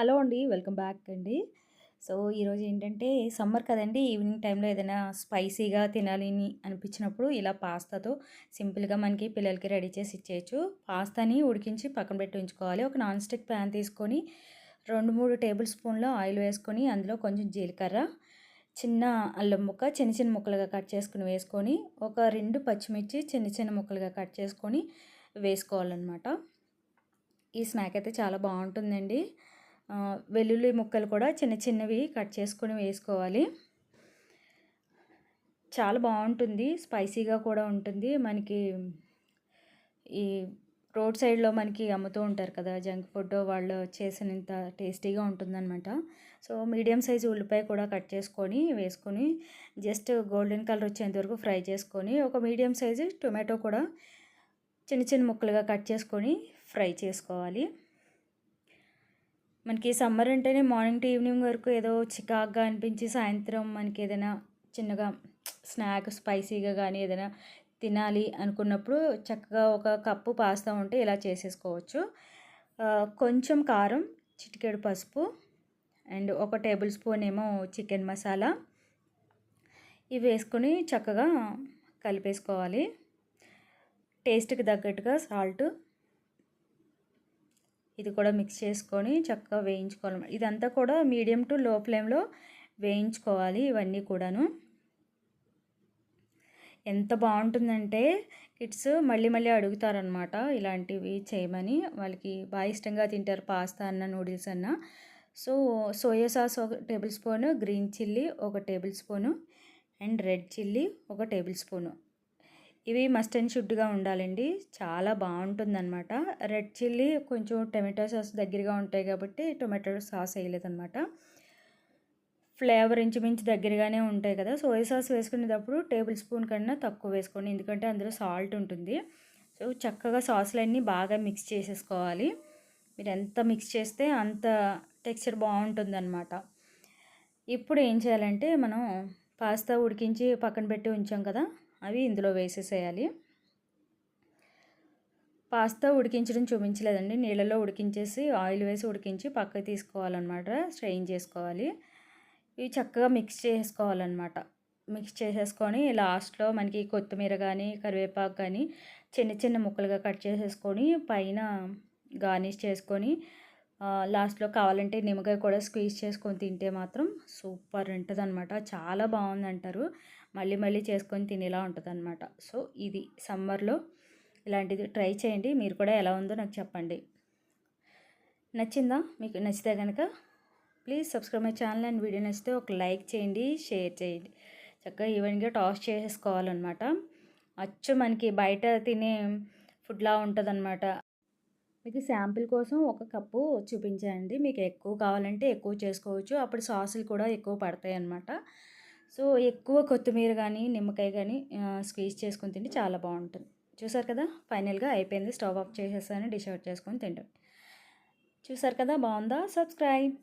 Hello అండి welcome back అండి. So ఈరోజు ఏంటంటే సమ్మర్ కదండి ఈవినింగ్ టైంలో ఏదైనా స్పైసీగా తినాలి అని అనిపించినప్పుడు ఇలా పాస్తాతో సింపుల్గా మనకి పిల్లలకి రెడీ చేసి ఇచ్చేయచ్చు. పాస్తాని ఉడికించి పక్కన పెట్టి ఉంచుకోవాలి. ఒక నాన్ స్టిక్ ప్యాన్ తీసుకొని రెండు మూడు టేబుల్ స్పూన్ల ఆయిల్ వేసుకొని అందులో కొంచెం జీలకర్ర చిన్న అల్లం ముక్క చిన్న చిన్న ముక్కలుగా కట్ చేసుకుని వేసుకొని ఒక రెండు పచ్చిమిర్చి చిన్న చిన్న ముక్కలుగా కట్ చేసుకొని వేసుకోవాలన్నమాట. ఈ స్నాక్ అయితే చాలా బాగుంటుందండి. వెల్లుల్లి ముక్కలు కూడా చిన్న చిన్నవి కట్ చేసుకొని వేసుకోవాలి. చాలా బాగుంటుంది. స్పైసీగా కూడా ఉంటుంది. మనకి ఈ రోడ్ సైడ్లో మనకి అమ్ముతూ ఉంటారు కదా జంక్ ఫుడ్ వాళ్ళు చేసినంత టేస్టీగా ఉంటుందన్నమాట. సో మీడియం సైజు ఉల్లిపాయ కూడా కట్ చేసుకొని వేసుకొని జస్ట్ గోల్డెన్ కలర్ వచ్చేంత వరకు ఫ్రై చేసుకొని ఒక మీడియం సైజు టొమాటో కూడా చిన్న చిన్న ముక్కలుగా కట్ చేసుకొని ఫ్రై చేసుకోవాలి. మనకి సమ్మర్ అంటేనే మార్నింగ్ టు ఈవినింగ్ వరకు ఏదో చికాగ్గా అనిపించి సాయంత్రం మనకి ఏదైనా చిన్నగా స్నాక్ స్పైసీగా కానీ ఏదైనా తినాలి అనుకున్నప్పుడు చక్కగా ఒక కప్పు పాస్తా ఉంటే ఇలా చేసేసుకోవచ్చు. కొంచెం కారం చిటికెడు పసుపు అండ్ ఒక టేబుల్ స్పూన్ ఏమో చికెన్ మసాలా. ఇవి వేసుకొని చక్కగా కలిపేసుకోవాలి. టేస్ట్కి తగ్గట్టుగా సాల్ట్ ఇది కూడా మిక్స్ చేసుకొని చక్కగా వేయించుకోవాలి ఇదంతా కూడా మీడియం టు లో ఫ్లేమ్లో వేయించుకోవాలి ఇవన్నీ కూడాను. ఎంత బాగుంటుందంటే కిడ్స్ మళ్ళీ మళ్ళీ అడుగుతారనమాట ఇలాంటివి చేయమని. వాళ్ళకి బాగా ఇష్టంగా తింటారు పాస్తా అన్న నూడిల్స్ అన్న. సో సోయా సాస్ ఒక టేబుల్ స్పూను గ్రీన్ చిల్లీ ఒక table spoon and red chilli ఒక టేబుల్ స్పూను. ఇవి మస్ట్ అండ్ షుడ్గా ఉండాలండి. చాలా బాగుంటుందన్నమాట. రెడ్ చిల్లీ కొంచెం టమాటో సాస్ దగ్గరగా ఉంటాయి కాబట్టి టొమాటో సాస్ వేయలేదన్నమాట. ఫ్లేవర్ ఇంచుమించు దగ్గరగానే ఉంటాయి కదా. సోయా సాస్ వేసుకునేటప్పుడు టేబుల్ స్పూన్ కన్నా తక్కువ వేసుకోండి. ఎందుకంటే అందులో సాల్ట్ ఉంటుంది. సో చక్కగా సాసులన్నీ బాగా మిక్స్ చేసేసుకోవాలి. మీరు ఎంత మిక్స్ చేస్తే అంత టెక్స్చర్ బాగుంటుందన్నమాట. ఇప్పుడు ఏం చేయాలంటే మనం పాస్తా ఉడికించి పక్కన పెట్టి ఉంచాం కదా. అవి ఇందులో వేసేసేయాలి. పాస్తా ఉడికించడం చూపించలేదండి. నీళ్ళలో ఉడికించేసి ఆయిల్ వేసి ఉడికించి పక్కకి తీసుకోవాలన్నమాట. స్ట్రెయిన్ చేసుకోవాలి. ఇవి చక్కగా మిక్స్ చేసుకోవాలన్నమాట. మిక్స్ చేసేసుకొని లాస్ట్లో మనకి కొత్తిమీర కానీ కరివేపాకు కానీ చిన్న చిన్న ముక్కలుగా కట్ చేసేసుకొని పైన గార్నిష్ చేసుకొని లాస్ట్లో కావాలంటే నిమ్మకాయ కూడా స్క్వీజ్ చేసుకొని తింటే మాత్రం సూపర్ ఉంటుంది అనమాట చాలా బాగుంది అంటారు మళ్ళీ మళ్ళీ చేసుకొని తినేలా ఉంటుంది అనమాట సో ఇది సమ్మర్లో ఇలాంటిది ట్రై చేయండి. మీరు కూడా ఎలా ఉందో నాకు చెప్పండి. నచ్చిందా? మీకు నచ్చితే కనుక please subscribe my channel and video నచ్చితే ఒక లైక్ చేయండి షేర్ చేయండి. చక్కగా ఈవెన్గా టాస్ చేసేసుకోవాలన్నమాట. అచ్చు మనకి బయట తినే ఫుడ్లా ఉంటుందన్నమాట. మీకు శాంపిల్ కోసం ఒక కప్పు చూపించండి. మీకు ఎక్కువ కావాలంటే ఎక్కువ చేసుకోవచ్చు. అప్పుడు సాసులు కూడా ఎక్కువ పడతాయి అన్నమాట సో ఎక్కువ కొత్తిమీర కానీ నిమ్మకాయ కానీ స్క్వీజ్ చేసుకొని తింటే చాలా బాగుంటుంది. చూసారు కదా? ఫైనల్గా అయిపోయింది. స్టవ్ ఆఫ్ చేసేసాను. డిష్ అవుట్ చేసుకొని తింటాం. చూసారు కదా? బాగుందా? సబ్స్క్రైబ్!